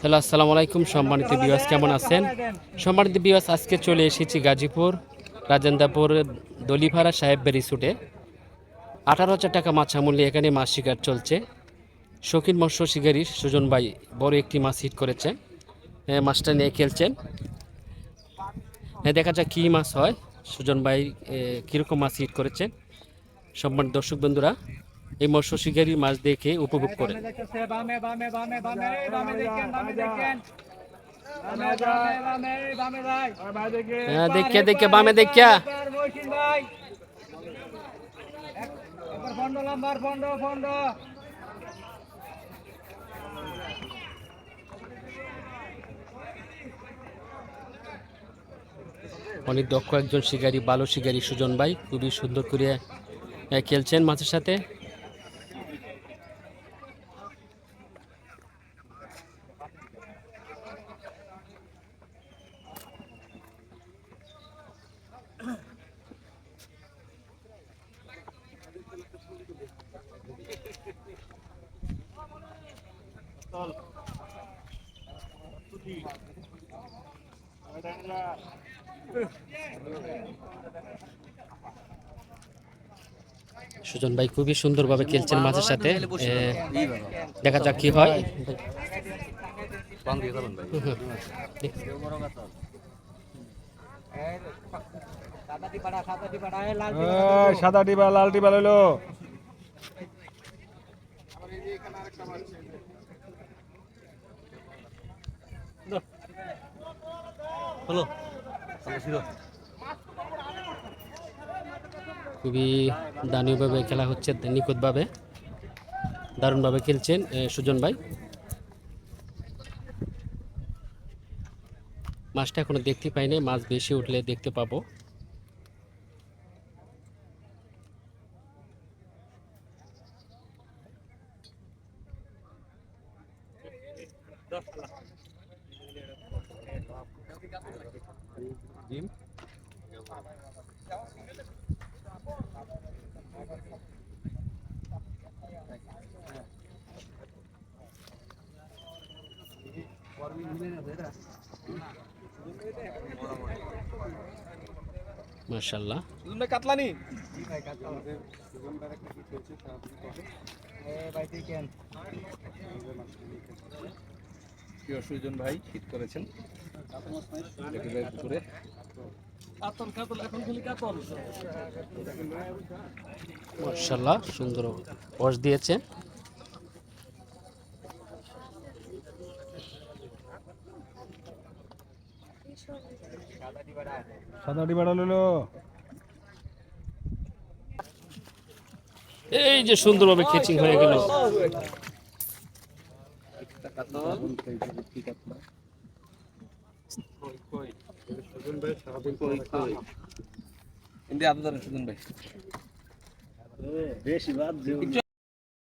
Hello আসসালামু আলাইকুম সম্মানিত বিওয়াস কেমন আছেন? সম্মানিত বিওয়াস আজকে চলে এসেছি গাজীপুর রাজেন্দ্রপুর দলিভাড়া সাহেব রিসোর্টে আঠারো হাজার টাকা মাছা মূল্যে এখানে মাছ শিকার চলছে। শৌখিন মৎস্য শিকারী সুজন ভাই বড় একটি মাছ হিট করেছে। এ, মাছটা নিয়ে খেলছেন। এ, দেখা যাক কী মাছ হয়। সুজন ভাই কীরকম মাছ হিট করেছেন সম্মানিত দর্শক বন্ধুরা এই মৎস্য শিকারীর মাছ দেখে উপভোগ ভাই হ্যাঁ দেখে দেখে বামে দেখিয়া। অনেক দক্ষ একজন শিকারী, ভালো শিকারী সুজন ভাই, খুবই সুন্দর করে খেলছেন মাছের সাথে। সুজন ভাই খুবই সুন্দরভাবে খেলছেন মাছের সাথে। দেখা যাক কি হয়। সাদা ডিবা লাল ডিবা লইলো। খুবই দানীয়ভাবে খেলা হচ্ছে নিখুঁতভাবে। দারুণভাবে খেলছেন সুজন ভাই। মাছটা এখনও দেখতে পাইনি মাছ বেশি উঠলে দেখতে পাবো। মার্শাল্লাহ কাতলানি? এই ভাই দেখেন প্রিয় সুজন ভাই হিট করেছেন। পুকুরে মার্শাল্লাহ সুন্দর বস দিয়েছে। সাদা ডিবাটা লইলো। এই যে সুন্দরভাবে খেচিং হয়ে গেল। ইন্ডিয়া আপনাদের সুজন ভাই।